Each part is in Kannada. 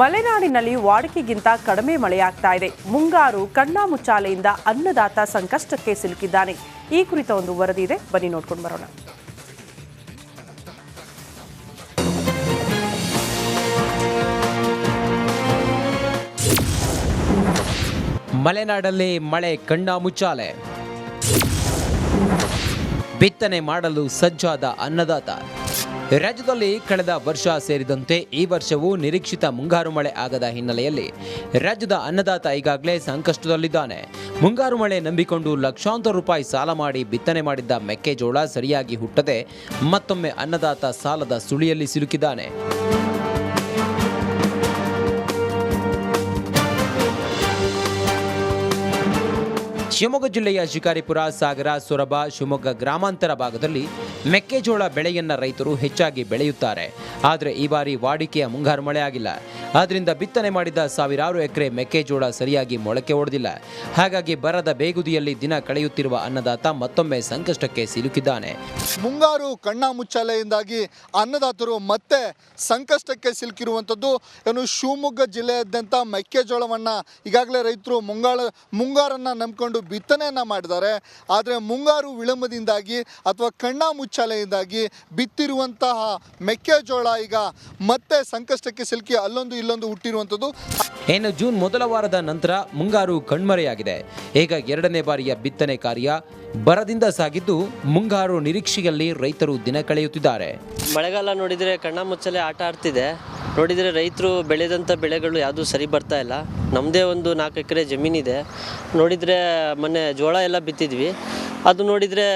ಮಲೆನಾಡಿನಲ್ಲಿ ವಾಡಿಕೆಗಿಂತ ಕಡಿಮೆ ಮಳೆಯಾಗ್ತಾ ಇದೆ. ಮುಂಗಾರು ಕಣ್ಣಾಮುಚ್ಚಾಲೆಯಿಂದ ಅನ್ನದಾತ ಸಂಕಷ್ಟಕ್ಕೆ ಸಿಲುಕಿದ್ದಾನೆ. ಈ ಕುರಿತ ಒಂದು ವರದಿ ಇದೆ. ಬನ್ನಿ ನೋಡ್ಕೊಂಡು ಬರೋಣ. ಮಲೆನಾಡಲ್ಲಿ ಮಳೆ ಕಣ್ಣಾಮುಚ್ಚಾಲೆ ಬಿತ್ತನೆ ಮಾಡಲು ಸಜ್ಜಾದ ಅನ್ನದಾತ. ರಾಜ್ಯದಲ್ಲಿ ಕಳೆದ ವರ್ಷ ಸೇರಿದಂತೆ ಈ ವರ್ಷವೂ ನಿರೀಕ್ಷಿತ ಮುಂಗಾರು ಮಳೆ ಆಗದ ಹಿನ್ನೆಲೆಯಲ್ಲಿ ರಾಜ್ಯದ ಅನ್ನದಾತ ಈಗಾಗಲೇ ಸಂಕಷ್ಟದಲ್ಲಿದ್ದಾನೆ. ಮುಂಗಾರು ಮಳೆ ನಂಬಿಕೊಂಡು ಲಕ್ಷಾಂತರ ರೂಪಾಯಿ ಸಾಲ ಮಾಡಿ ಬಿತ್ತನೆ ಮಾಡಿದ್ದ ಮೆಕ್ಕೆಜೋಳ ಸರಿಯಾಗಿ ಹುಟ್ಟದೆ ಮತ್ತೊಮ್ಮೆ ಅನ್ನದಾತ ಸಾಲದ ಸುಳಿಯಲ್ಲಿ ಸಿಲುಕಿದ್ದಾನೆ. ಶಿವಮೊಗ್ಗ ಜಿಲ್ಲೆಯ ಶಿಕಾರಿಪುರ, ಸಾಗರ, ಸೊರಬ, ಶಿವಮೊಗ್ಗ ಗ್ರಾಮಾಂತರ ಭಾಗದಲ್ಲಿ ಮೆಕ್ಕೆಜೋಳ ಬೆಳೆಯನ್ನ ರೈತರು ಹೆಚ್ಚಾಗಿ ಬೆಳೆಯುತ್ತಾರೆ. ಆದರೆ ಈ ಬಾರಿ ವಾಡಿಕೆಯ ಮುಂಗಾರು ಮಳೆ ಆಗಿಲ್ಲ. ಆದ್ರಿಂದ ಬಿತ್ತನೆ ಮಾಡಿದ ಸಾವಿರಾರು ಎಕರೆ ಮೆಕ್ಕೆಜೋಳ ಸರಿಯಾಗಿ ಮೊಳಕೆ ಒಡೆದಿಲ್ಲ. ಹಾಗಾಗಿ ಬರದ ಬೇಗುದಿಯಲ್ಲಿ ದಿನ ಕಳೆಯುತ್ತಿರುವ ಅನ್ನದಾತ ಮತ್ತೊಮ್ಮೆ ಸಂಕಷ್ಟಕ್ಕೆ ಸಿಲುಕಿದ್ದಾನೆ. ಮುಂಗಾರು ಕಣ್ಣ ಮುಚ್ಚಾಲೆಯಿಂದಾಗಿ ಅನ್ನದಾತರು ಮತ್ತೆ ಸಂಕಷ್ಟಕ್ಕೆ ಸಿಲುಕಿರುವಂಥದ್ದು ಏನು ಶಿವಮೊಗ್ಗ ಜಿಲ್ಲೆಯಾದ್ಯಂತ ಮೆಕ್ಕೆಜೋಳವನ್ನು ಈಗಾಗಲೇ ರೈತರು ಮುಂಗಾಳ ಮುಂಗಾರನ್ನು ನಂಬಿಕೊಂಡು ಬಿತ್ತನೆಯನ್ನು ಮಾಡಿದ್ದಾರೆ. ಆದರೆ ಮುಂಗಾರು ವಿಳಂಬದಿಂದಾಗಿ ಅಥವಾ ಕಣ್ಣ ಮುಚ್ಚಾಲೆಯಿಂದಾಗಿ ಬಿತ್ತಿರುವಂತಹ ಮೆಕ್ಕೆಜೋಳ ಈಗ ಮತ್ತೆ ಸಂಕಷ್ಟಕ್ಕೆ ಸಿಲುಕಿ ಅಲ್ಲೊಂದು ಇಲ್ಲೊಂದು ಹುಟ್ಟಿರುವಂಥದ್ದು. ಇನ್ನು ಜೂನ್ ಮೊದಲ ವಾರದ ನಂತರ ಮುಂಗಾರು ಕಣ್ಮರೆಯಾಗಿದೆ. ಈಗ ಎರಡನೇ ಬಾರಿಯ ಬಿತ್ತನೆ ಕಾರ್ಯ ಬರದಿಂದ ಸಾಗಿದ್ದು ಮುಂಗಾರು ನಿರೀಕ್ಷೆಯಲ್ಲಿ ರೈತರು ದಿನ ಕಳೆಯುತ್ತಿದ್ದಾರೆ. ಮಳೆಗಾಲ ನೋಡಿದರೆ ಕಣ್ಣ ಮುಚ್ಚಲೆ ಆಟ ಆಡ್ತಿದೆ. ನೋಡಿದರೆ ರೈತರು ಬೆಳೆದಂಥ ಬೆಳೆಗಳು ಯಾವುದೂ ಸರಿ ಬರ್ತಾ ಇಲ್ಲ. ನಮ್ಮದೇ ಒಂದು ನಾಲ್ಕು ಎಕರೆ ಜಮೀನಿದೆ ನೋಡಿದರೆ ಮೊನ್ನೆ ಜೋಳ ಎಲ್ಲ ಬಿತ್ತಿದ್ವಿ. ಅದು ನೋಡಿದರೆ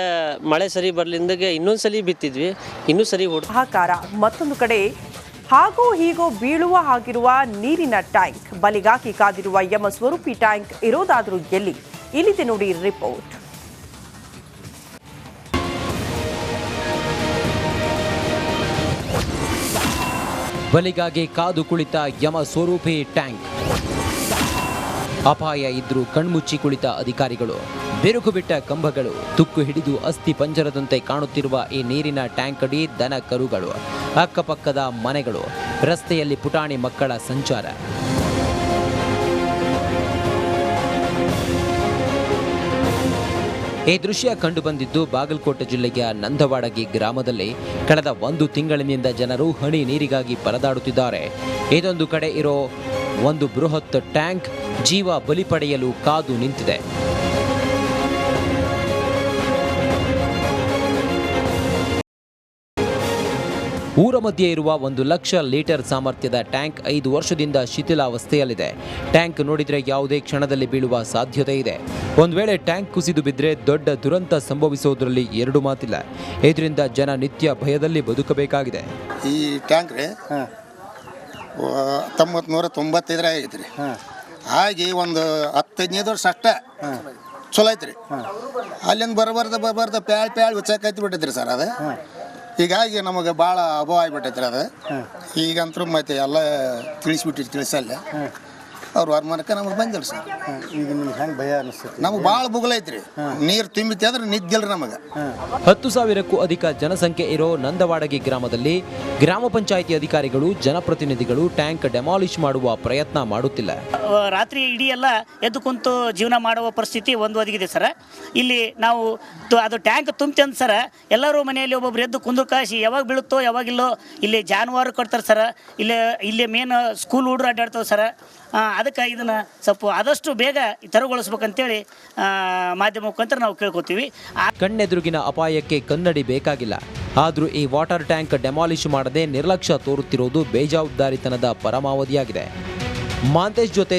ಮಳೆ ಸರಿ ಬರ್ಲಿಂದಾಗೆ ಇನ್ನೊಂದು ಸಲ ಬಿತ್ತಿದ್ವಿ. ಇನ್ನೂ ಸರಿ ಓಡ್ ಹಾಹಾಕಾರ. ಮತ್ತೊಂದು ಕಡೆ, ಹಾಗೂ ಹೀಗೋ ಬೀಳುವ ಹಾಗಿರುವ ನೀರಿನ ಟ್ಯಾಂಕ್. ಬಲಿಗಾಕಿ ಕಾದಿರುವ ಯಮ ಸ್ವರೂಪಿ ಟ್ಯಾಂಕ್ ಇರೋದಾದರೂ ಎಲ್ಲಿ? ಇಲ್ಲಿದೆ ನೋಡಿ ರಿಪೋರ್ಟ್. ಬಲಿಗಾಗಿ ಕಾದು ಕುಳಿತ ಯಮ ಸ್ವರೂಪಿ ಟ್ಯಾಂಕ್. ಅಪಾಯ ಇದ್ರೂ ಕಣ್ಮುಚ್ಚಿ ಕುಳಿತ ಅಧಿಕಾರಿಗಳು. ಬಿರುಕು ಬಿಟ್ಟ ಕಂಬಗಳು, ತುಕ್ಕು ಹಿಡಿದು ಅಸ್ಥಿ ಪಂಜರದಂತೆ ಕಾಣುತ್ತಿರುವ ಈ ನೀರಿನ ಟ್ಯಾಂಕ್ ಅಡಿ ದನ ಕರುಗಳು ಅಕ್ಕಪಕ್ಕದ ಮನೆಗಳು, ರಸ್ತೆಯಲ್ಲಿ ಪುಟಾಣಿ ಮಕ್ಕಳ ಸಂಚಾರ. ಈ ದೃಶ್ಯ ಕಂಡುಬಂದಿದ್ದು ಬಾಗಲಕೋಟೆ ಜಿಲ್ಲೆಯ ನಂದವಾಡಗಿ ಗ್ರಾಮದಲ್ಲಿ ಕಳೆದ ಒಂದು ತಿಂಗಳಿನಿಂದ ಜನರು ಹನಿ ನೀರಿಗಾಗಿ ಪರದಾಡುತ್ತಿದ್ದಾರೆ. ಇದೊಂದು ಕಡೆ ಇರೋ ಒಂದು ಬೃಹತ್ ಟ್ಯಾಂಕ್ ಜೀವ ಬಲಿ ಪಡೆಯಲು ಕಾದು ನಿಂತಿದೆ. ಊರ ಮಧ್ಯೆ ಇರುವ ಒಂದು ಲಕ್ಷ ಲೀಟರ್ ಸಾಮರ್ಥ್ಯದ ಟ್ಯಾಂಕ್ ಐದು ವರ್ಷದಿಂದ ಶಿಥಿಲಾವಸ್ಥೆಯಲ್ಲಿದೆ. ಟ್ಯಾಂಕ್ ನೋಡಿದರೆ ಯಾವುದೇ ಕ್ಷಣದಲ್ಲಿ ಬೀಳುವ ಸಾಧ್ಯತೆ ಇದೆ. ಒಂದು ವೇಳೆ ಟ್ಯಾಂಕ್ ಕುಸಿದು ಬಿದ್ದರೆ ದೊಡ್ಡ ದುರಂತ ಸಂಭವಿಸೋದ್ರಲ್ಲಿ ಎರಡು ಮಾತಿಲ್ಲ. ಇದರಿಂದ ಜನ ನಿತ್ಯ ಭಯದಲ್ಲಿ ಬದುಕಬೇಕಾಗಿದೆ. ಈ ಟ್ಯಾಂಕ್ ರೀ ಹತ್ತೊಂಬತ್ತು ನೂರ ತೊಂಬತ್ತೈದರ ಆಗೈತೆ ರೀ ಆಗಿ ಒಂದು ಹತ್ತು ಹದಿನೈದು ವರ್ಷ ಅಷ್ಟೇ ಚಲೋ ಐತ್ರಿ. ಅಲ್ಲಿಂದ ಬರಬಾರ್ದ ಬರಬಾರ್ದ ಪ್ಯಾಳ್ ಪ್ಯಾಳ್ ಉಚ್ಚಾಕೈತಿ ಬಿಟ್ಟಿದ್ರಿ ಸರ್ ಅದು. ಹೀಗಾಗಿ ನಮಗೆ ಭಾಳ ಅಭಾವ ಆಗಿಬಿಟ್ಟೈತ್ರಿ ಅದು. ಈಗಂತೂ ಮತ್ತೆ ಎಲ್ಲ ತಿಳಿಸ್ಬಿಟ್ಟಿರಿ ತಿಳಿಸಲ್ಲ ಅವ್ರ ವರ್ಮಾನಕ್ಕೆ ನಮಗೆ ಬಂದಿಲ್ಲ ಸರ್. ಈಗ ನಿಮ್ಗೆ ಹೆಂಗೆ ಭಯ ಅನಿಸ್ತದೆ ನಮಗೆ ಭಾಳ ಬುಗಲೈತ್ರಿ ನೀರು ತುಂಬಿತಿ ಅಂದ್ರೆ ನಿದ್ದಿಲ್ರಿ ನಮಗೆ. ಹತ್ತು ಸಾವಿರಕ್ಕೂ ಅಧಿಕ ಜನಸಂಖ್ಯೆ ಇರೋ ನಂದವಾಡಗಿ ಗ್ರಾಮದಲ್ಲಿ ಗ್ರಾಮ ಪಂಚಾಯಿತಿ ಅಧಿಕಾರಿಗಳು ಜನಪ್ರತಿನಿಧಿಗಳು ಟ್ಯಾಂಕ್ ಡೆಮಾಲಿಷ್ ಮಾಡುವ ಪ್ರಯತ್ನ ಮಾಡುತ್ತಿಲ್ಲ. ರಾತ್ರಿ ಇಡೀ ಎಲ್ಲ ಎದ್ದು ಕುಂತು ಜೀವನ ಮಾಡುವ ಪರಿಸ್ಥಿತಿ ಒಂದು ಒದಗಿದೆ ಸರ್. ಇಲ್ಲಿ ನಾವು ತು- ಅದು ಟ್ಯಾಂಕ್ ತುಂಬ್ತಿ ಅಂತ ಸರ ಎಲ್ಲರೂ ಮನೆಯಲ್ಲಿ ಒಬ್ಬೊಬ್ರು ಎದ್ದು ಕುಂದ್ರು ಕಾಶಿ ಯಾವಾಗ ಬೀಳುತ್ತೋ ಯಾವಾಗಿಲ್ಲೋ ಇಲ್ಲಿ ಜಾನುವಾರು ಕೊಡ್ತಾರೆ ಸರ್. ಇಲ್ಲಿ ಇಲ್ಲಿ ಮೇನ್ ಸ್ಕೂಲ್ ಹುಡುಗರು ಅಡ್ಡಾಡ್ತಾವೆ ಸರ. ಅದಕ್ಕೆ ಇದನ್ನು ಸ್ವಲ್ಪ ಆದಷ್ಟು ಬೇಗ ತೆರವುಗೊಳಿಸ್ಬೇಕಂತೇಳಿ ಮಾಧ್ಯಮ ಮುಖಾಂತರ ನಾವು ಕೇಳ್ಕೊತೀವಿ. ಕಣ್ಣೆದುರುಗಿನ ಅಪಾಯಕ್ಕೆ ಕನ್ನಡಿ ಬೇಕಾಗಿಲ್ಲ. ಆದರೂ ಈ ವಾಟರ್ ಟ್ಯಾಂಕ್ ಡೆಮಾಲಿಷ್ ಮಾಡದೆ ನಿರ್ಲಕ್ಷ್ಯ ತೋರುತ್ತಿರುವುದು ಬೇಜವಾಬ್ದಾರಿತನದ ಪರಮಾವಧಿಯಾಗಿದೆ. ಮಾಂತೇಶ್ ಜೊತೆ